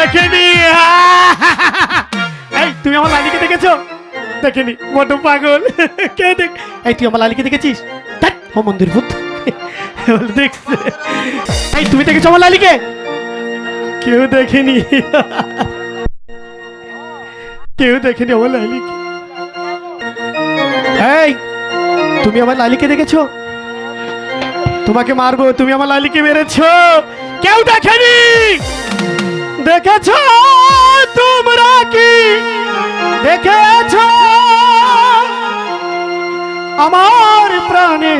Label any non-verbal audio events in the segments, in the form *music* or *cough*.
দেখেনি। *laughs* এই তুমি আমার লালিকে দেখেছ? দেখেনি মোটো পাগল। *laughs* কে দেখ এই তুই আমার লালিকে দেখেছিস? ধ্যাৎ, ও মন্দির ভূত *laughs* দেখছে। এই তুমি দেখেছ আমার লালিকে? কেউ দেখেনি। কেউ দেখেনি আমার লালিকে। এই তুমি আমার লালিকে দেখেছ? তোমাকে মারবো তুমি আমার লালিকে মেরেছো। কেউ দেখেনি! দেখেছ তোমরা কি? দেখেছ? আমার প্রাণে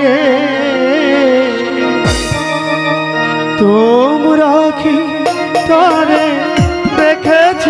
রে। তোমরা কি তারে দেখেছ?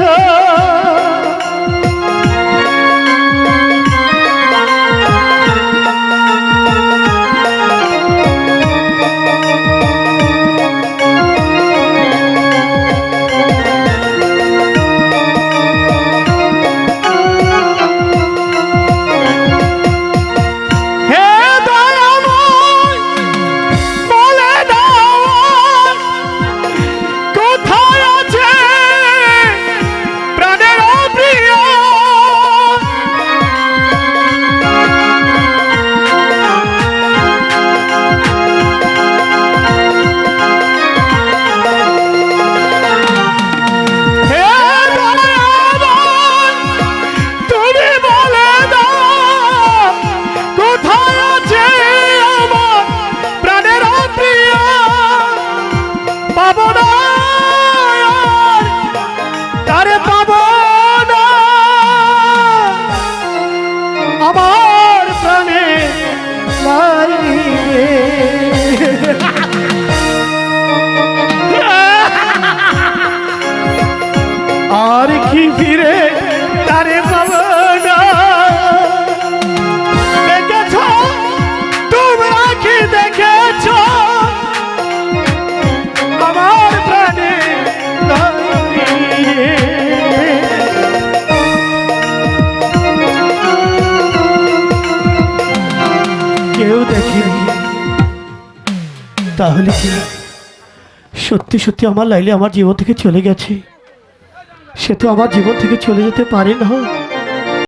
পাবো তারে পাবো আমার প্রাণে আর কি ফিরে তারে পাবো কেউ দেখেনি তাহলে কি? সত্যি সত্যি আমার লাইলে আমার জীবন থেকে চলে গেছে। সে তো আমার জীবন থেকে চলে যেতে পারে না।